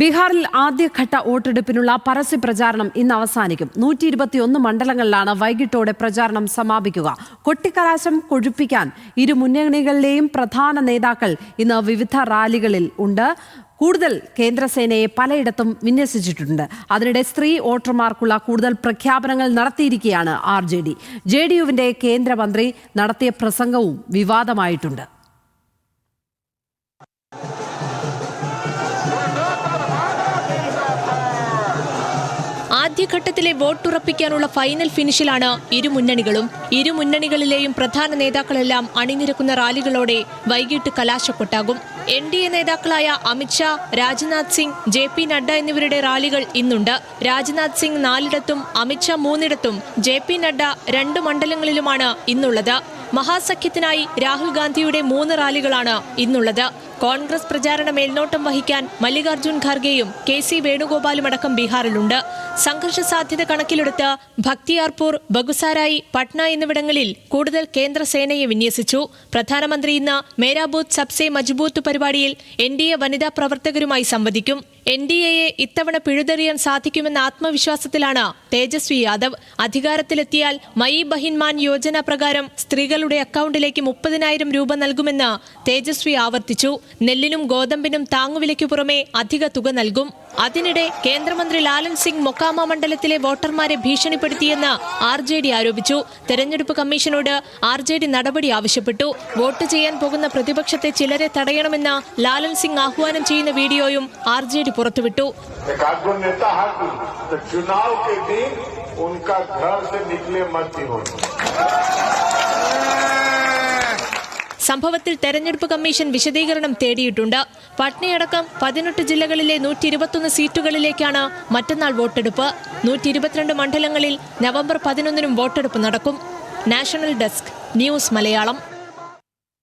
ബീഹാറിൽ ആദ്യഘട്ട വോട്ടെടുപ്പിനുള്ള പരസ്യ പ്രചാരണം ഇന്ന് അവസാനിക്കും. നൂറ്റി ഇരുപത്തിയൊന്ന് മണ്ഡലങ്ങളിലാണ് വൈകിട്ടോടെ പ്രചാരണം സമാപിക്കുക. കൊട്ടിക്കലാശം കൊഴുപ്പിക്കാൻ ഇരു മുന്നണികളിലെയും പ്രധാന നേതാക്കൾ ഇന്ന് വിവിധ റാലികളിൽ ഉണ്ട്. കൂടുതൽ കേന്ദ്രസേനയെ പലയിടത്തും വിന്യസിച്ചിട്ടുണ്ട്. അതിനിടെ സ്ത്രീ വോട്ടർമാർക്കുള്ള കൂടുതൽ പ്രഖ്യാപനങ്ങൾ നടത്തിയിരിക്കുകയാണ് R J D. J D യുവിന്റെ കേന്ദ്രമന്ത്രി നടത്തിയ പ്രസംഗവും വിവാദമായിട്ടുണ്ട്. ആദ്യഘട്ടത്തിലെ വോട്ടുറപ്പിക്കാനുള്ള ഫൈനൽ ഫിനിഷിലാണ് ഇരു മുന്നണികളും. ഇരു മുന്നണികളിലെയും പ്രധാന നേതാക്കളെല്ലാം അണിനിരക്കുന്ന റാലികളോടെ വൈകിട്ട് കലാശക്കൊട്ടാകും. എൻ ഡി എ നേതാക്കളായ അമിത്ഷാ രാജ്നാഥ് സിംഗ് ജെ പി നഡ്ഡ എന്നിവരുടെ റാലികൾ ഇന്നുണ്ട്. രാജ്നാഥ് സിംഗ് നാലിടത്തും അമിത്ഷാ മൂന്നിടത്തും ജെ പി നഡ്ഡ രണ്ട് മണ്ഡലങ്ങളിലുമാണ് ഇന്നുള്ളത്. മഹാസഖ്യത്തിനായി രാഹുൽ ഗാന്ധിയുടെ മൂന്ന് റാലികളാണ് ഇന്നുള്ളത്. കോൺഗ്രസ് പ്രചാരണ മേൽനോട്ടം വഹിക്കാൻ മല്ലികാർജുൻ ഖാർഗെയും കെ സി വേണുഗോപാലുമടക്കം ബീഹാറിലുണ്ട്. സംഘർഷ സാധ്യത കണക്കിലെടുത്ത് ഭക്തിയാർപൂർ ബഗുസാരായി പട്ന എന്നിവിടങ്ങളിൽ കൂടുതൽ കേന്ദ്ര സേനയെ വിന്യസിച്ചു. പ്രധാനമന്ത്രി ഇന്ന് മേരാ ബൂത്ത് സബ്സെ മജ്ബൂത്ത് പരിപാടിയിൽ എൻ ഡി എ വനിതാ പ്രവർത്തകരുമായി സംവദിക്കും. എൻ ഡി എയെ ഇത്തവണ പിഴുതെറിയാൻ സാധിക്കുമെന്ന ആത്മവിശ്വാസത്തിലാണ് തേജസ്വി യാദവ്. അധികാരത്തിലെത്തിയാൽ മൈ ബഹിൻമാൻ യോജന പ്രകാരം സ്ത്രീകളുടെ അക്കൗണ്ടിലേക്ക് മുപ്പതിനായിരം രൂപ നൽകുമെന്ന് തേജസ്വി ആവർത്തിച്ചു നെല്ലിനും ഗോതമ്പിനും താങ്ങുവിലയ്ക്കു പുറമെ അധിക തുക നൽകും അതിനിടെ കേന്ദ്രമന്ത്രി ലാലൻ സിംഗ് മൊക്കാമ മണ്ഡലത്തിലെ വോട്ടർമാരെ ഭീഷണിപ്പെടുത്തിയെന്ന് ആർ ജെ ഡി ആരോപിച്ചു തെരഞ്ഞെടുപ്പ് കമ്മീഷനോട് ആർ ജെ ഡി നടപടി ആവശ്യപ്പെട്ടു വോട്ട് ചെയ്യാൻ പോകുന്ന പ്രതിപക്ഷത്തെ ചിലരെ തടയണമെന്ന് ലാലൻ സിംഗ് ആഹ്വാനം ചെയ്യുന്ന വീഡിയോയും ആർ ജെ ഡി പുറത്തുവിട്ടു एक आध गो नेता हाथी तो चुनाव के दिन उनका घर से निकले मत ही हो സംഭവത്തിൽ തെരഞ്ഞെടുപ്പ് കമ്മീഷൻ വിശദീകരണം തേടിയിട്ടുണ്ട്. പട്നയടക്കം പതിനെട്ട് ജില്ലകളിലെ നൂറ്റി ഇരുപത്തൊന്ന് സീറ്റുകളിലേക്കാണ് മറ്റന്നാൾ വോട്ടെടുപ്പ്. നൂറ്റി ഇരുപത്തിരണ്ട് മണ്ഡലങ്ങളിൽ നവംബർ പതിനൊന്നിനും വോട്ടെടുപ്പ് നടക്കും. National desk news Malayalam.